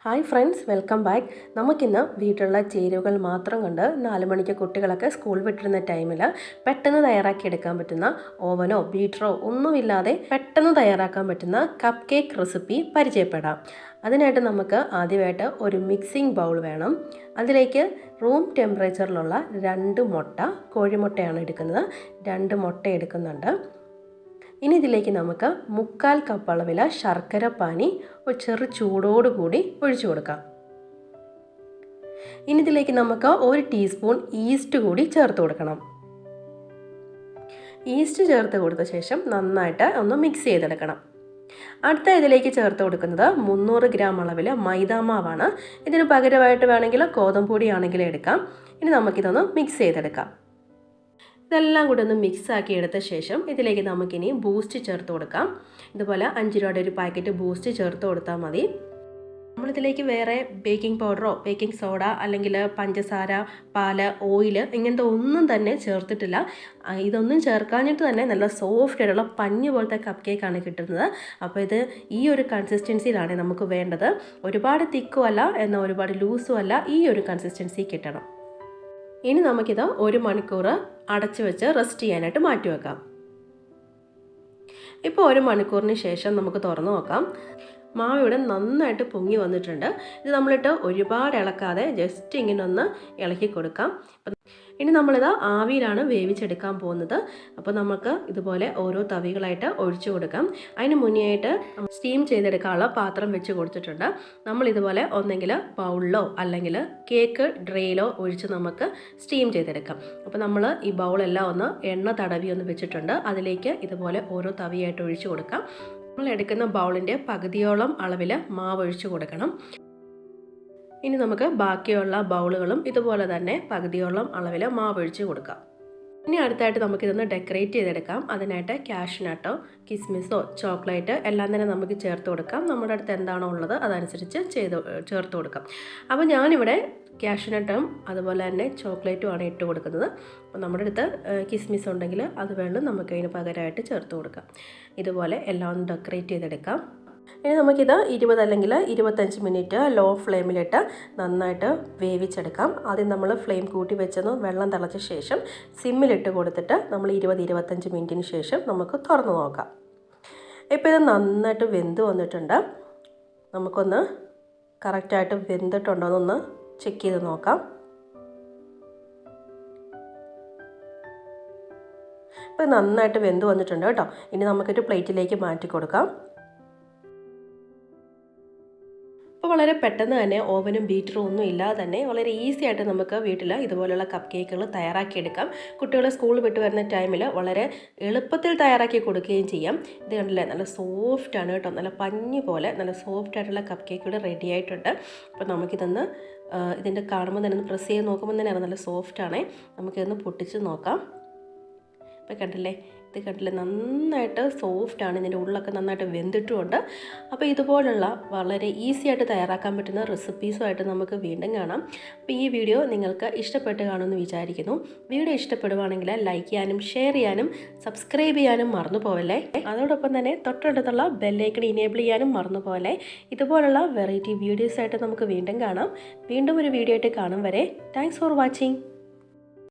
Hi friends welcome back. നമുക്കിന്ന് വീട്ടിലുള്ള ചേരുവകൾ മാത്രം കൊണ്ട് നാല് മണിക്ക് കുട്ടികളൊക്കെ സ്കൂൾ വിട്ടിരുന്ന ടൈമിൽ പെട്ടെന്ന് തയ്യാറാക്കി എടുക്കാൻ പറ്റുന്ന ഓവനോ ബീറ്ററോ ഒന്നുമില്ലാതെ പെട്ടെന്ന് തയ്യാറാക്കാൻ പറ്റുന്ന കപ്പ് കേക്ക് റെസിപ്പി പരിചയപ്പെടാം. അതിനായിട്ട് നമുക്ക് ആദ്യമായിട്ട് ഒരു മിക്സിംഗ് ബൗൾ വേണം. അതിലേക്ക് റൂം ടെമ്പറേച്ചറിലുള്ള രണ്ട് മുട്ട കോഴിമുട്ടയാണ് എടുക്കുന്നത്. രണ്ട് മുട്ട എടുക്കുന്നുണ്ട്. ഇനി ഇതിലേക്ക് നമുക്ക് മുക്കാൽ കപ്പ് അളവില ശർക്കര പാനി ഒരു ചെറു ചൂടോടുകൂടി ഒഴിച്ചു കൊടുക്കാം. ഇനി ഇതിലേക്ക് നമുക്ക് ഒരു ടീസ്പൂൺ ഈസ്റ്റ് കൂടി ചേർത്ത് കൊടുക്കണം. ഈസ്റ്റ് ചേർത്ത് കൊടുത്ത ശേഷം നന്നായിട്ട് ഒന്ന് മിക്സ് ചെയ്തെടുക്കണം. അടുത്ത ഇതിലേക്ക് ചേർത്ത് കൊടുക്കുന്നത് മുന്നൂറ് ഗ്രാം അളവിൽ മൈദാമാവാണ് ഇതിന് പകരമായിട്ട് വേണമെങ്കിൽ ഗോതമ്പൊടി ആണെങ്കിലും എടുക്കാം. ഇനി നമുക്കിതൊന്ന് മിക്സ് ചെയ്തെടുക്കാം. ഇതെല്ലാം കൂടി ഒന്ന് മിക്സ് ആക്കി എടുത്ത ശേഷം ഇതിലേക്ക് നമുക്കിനി ബൂസ്റ്റ് ചേർത്ത് കൊടുക്കാം. ഇതുപോലെ അഞ്ച് രൂപയുടെ ഒരു പാക്കറ്റ് ബൂസ്റ്റ് ചേർത്ത് കൊടുത്താൽ മതി. നമ്മളിതിലേക്ക് വേറെ ബേക്കിംഗ് പൗഡറോ ബേക്കിംഗ് സോഡ അല്ലെങ്കിൽ പഞ്ചസാര പാൽ ഓയിൽ ഇങ്ങനത്തെ ഒന്നും തന്നെ ചേർത്തിട്ടില്ല. ഇതൊന്നും ചേർക്കാഞ്ഞിട്ട് തന്നെ നല്ല സോഫ്റ്റ് ആയിട്ടുള്ള പഞ്ഞ് പോലത്തെ കപ്പ് കേക്കാണ് കിട്ടുന്നത്. അപ്പോൾ ഇത് ഈ ഒരു കൺസിസ്റ്റൻസിയിലാണ് നമുക്ക് വേണ്ടത്. ഒരുപാട് തിക്കും അല്ല എന്നാൽ ഒരുപാട് ലൂസും അല്ല ഈ ഒരു കൺസിസ്റ്റൻസി കിട്ടണം. ഇനി നമുക്കിത് ഒരു മണിക്കൂർ അടച്ചു വെച്ച് റെസ്റ്റ് ചെയ്യാനായിട്ട് മാറ്റി വെക്കാം. ഇപ്പോൾ ഒരു മണിക്കൂറിന് ശേഷം നമുക്ക് തുറന്നു നോക്കാം. മാവ് ഇവിടെ നന്നായിട്ട് പൊങ്ങി വന്നിട്ടുണ്ട്. ഇത് നമ്മളിട്ട് ഒരുപാട് ഇളക്കാതെ ജസ്റ്റ് ഇങ്ങനെ ഒന്ന് ഇളക്കി കൊടുക്കാം. ഇനി നമ്മളിത് ആവിയിലാണ് വേവിച്ചെടുക്കാൻ പോകുന്നത്. അപ്പോൾ നമുക്ക് ഇതുപോലെ ഓരോ തവികളായിട്ട് ഒഴിച്ചു കൊടുക്കാം. അതിന് മുന്നേ ആയിട്ട് സ്റ്റീം ചെയ്തെടുക്കാനുള്ള പാത്രം വെച്ച് കൊടുത്തിട്ടുണ്ട്. നമ്മൾ ഇതുപോലെ ഒന്നെങ്കിൽ ബൗളിലോ അല്ലെങ്കിൽ കേക്ക് ഡ്രേയിലോ ഒഴിച്ച് നമുക്ക് സ്റ്റീം ചെയ്തെടുക്കാം. അപ്പോൾ നമ്മൾ ഈ ബൗളെല്ലാം ഒന്ന് എണ്ണ തടവി ഒന്ന് വെച്ചിട്ടുണ്ട്. അതിലേക്ക് ഇതുപോലെ ഓരോ തവിയായിട്ട് ഒഴിച്ചു കൊടുക്കാം. നമ്മൾ എടുക്കുന്ന ബൗളിന്റെ പകുതിയോളം അളവിൽ മാവ് ഒഴിച്ചു കൊടുക്കണം. ഇനി നമുക്ക് ബാക്കിയുള്ള ബൗളുകളും ഇതുപോലെ തന്നെ പകുതിയോളം അളവിൽ മാവൊഴിച്ച് കൊടുക്കാം. ഇനി അടുത്തായിട്ട് നമുക്കിതൊന്ന് ഡെക്കറേറ്റ് ചെയ്തെടുക്കാം. അതിനായിട്ട് ക്യാഷ്നട്ടോ കിസ്മിസോ ചോക്ലേറ്റ് എല്ലാം തന്നെ നമുക്ക് ചേർത്ത് കൊടുക്കാം. നമ്മുടെ അടുത്ത് എന്താണോ ഉള്ളത് അതനുസരിച്ച് ചെയ്ത് ചേർത്ത് കൊടുക്കാം. അപ്പോൾ ഞാനിവിടെ ക്യാഷ്നട്ടും അതുപോലെ തന്നെ ചോക്ലേറ്റുമാണ് ഇട്ട് കൊടുക്കുന്നത്. അപ്പോൾ നമ്മുടെ അടുത്ത് കിസ്മിസ് ഉണ്ടെങ്കിൽ അത് വേണം നമുക്ക് അതിന് പകരമായിട്ട് ചേർത്ത് കൊടുക്കാം. ഇതുപോലെ എല്ലാം ഒന്ന് ഡെക്കറേറ്റ് ചെയ്തെടുക്കാം. ഇനി നമുക്കിത് ഇരുപത് അല്ലെങ്കിൽ ഇരുപത്തഞ്ച് മിനിറ്റ് ലോ ഫ്ലെയിമിലിട്ട് നന്നായിട്ട് വേവിച്ചെടുക്കാം. ആദ്യം നമ്മൾ ഫ്ലെയിം കൂട്ടി വെച്ചെന്ന് വെള്ളം തിളച്ച ശേഷം സിമ്മിലിട്ട് കൊടുത്തിട്ട് നമ്മൾ ഇരുപത് ഇരുപത്തഞ്ച് മിനിറ്റിന് ശേഷം നമുക്ക് തുറന്ന് നോക്കാം. ഇപ്പോൾ ഇത് നന്നായിട്ട് വെന്ത് വന്നിട്ടുണ്ട്. നമുക്കൊന്ന് കറക്റ്റായിട്ട് വെന്തിട്ടുണ്ടോ എന്നൊന്ന് ചെക്ക് ചെയ്ത് നോക്കാം. ഇപ്പോൾ നന്നായിട്ട് വെന്ത് വന്നിട്ടുണ്ട് കേട്ടോ. ഇനി നമുക്കൊരു പ്ലേറ്റിലേക്ക് മാറ്റി കൊടുക്കാം. അപ്പോൾ വളരെ പെട്ടെന്ന് തന്നെ ഓവനും ബീറ്ററും ഒന്നും ഇല്ലാതെ തന്നെ വളരെ ഈസി ആയിട്ട് നമുക്ക് വീട്ടിൽ ഇതുപോലെയുള്ള കപ്പ് കേക്കുകൾ തയ്യാറാക്കിയെടുക്കാം. കുട്ടികളെ സ്കൂൾ വിട്ട് വരുന്ന ടൈമിൽ വളരെ എളുപ്പത്തിൽ തയ്യാറാക്കി കൊടുക്കുകയും ചെയ്യാം. ഇത് കണ്ടില്ലേ? നല്ല സോഫ്റ്റ് ആണ് കേട്ടോ. നല്ല പഞ്ഞി പോലെ നല്ല സോഫ്റ്റ് ആയിട്ടുള്ള കപ്പ് കേക്കുകൾ റെഡി ആയിട്ടുണ്ട്. അപ്പോൾ നമുക്കിതൊന്ന് ഇതിന്റെ കാണുമ്പോൾ തന്നെ ഒന്ന് പ്രസ് ചെയ്ത് നോക്കുമ്പോൾ തന്നെ നല്ല സോഫ്റ്റാണ് നമുക്കിതൊന്ന് പൊട്ടിച്ച് നോക്കാം. അപ്പോൾ കണ്ടില്ലേ? ഇത് കണ്ടില്ല നന്നായിട്ട് സോഫ്റ്റാണ്. ഇതിന്റെ ഉള്ളൊക്കെ നന്നായിട്ട് വെന്തിട്ടുമുണ്ട്. അപ്പോൾ ഇതുപോലുള്ള വളരെ ഈസി ആയിട്ട് തയ്യാറാക്കാൻ പറ്റുന്ന റെസിപ്പീസുമായിട്ട് നമുക്ക് വീണ്ടും കാണാം. അപ്പോൾ ഈ വീഡിയോ നിങ്ങൾക്ക് ഇഷ്ടപ്പെട്ട് കാണുമെന്ന് വിചാരിക്കുന്നു. വീഡിയോ ഇഷ്ടപ്പെടുവാണെങ്കിൽ ലൈക്ക് ചെയ്യാനും ഷെയർ ചെയ്യാനും സബ്സ്ക്രൈബ് ചെയ്യാനും മറന്നു പോവല്ലേ അതോടൊപ്പം തന്നെ തൊട്ടടുത്തുള്ള ബെല്ലൈക്കൺ ഇനേബിൾ ചെയ്യാനും മറന്നു പോലെ ഇതുപോലുള്ള വെറൈറ്റി വീഡിയോസായിട്ട് നമുക്ക് വീണ്ടും കാണാം. വീണ്ടും ഒരു വീഡിയോ ആയിട്ട് കാണും വരെ. Thanks for watching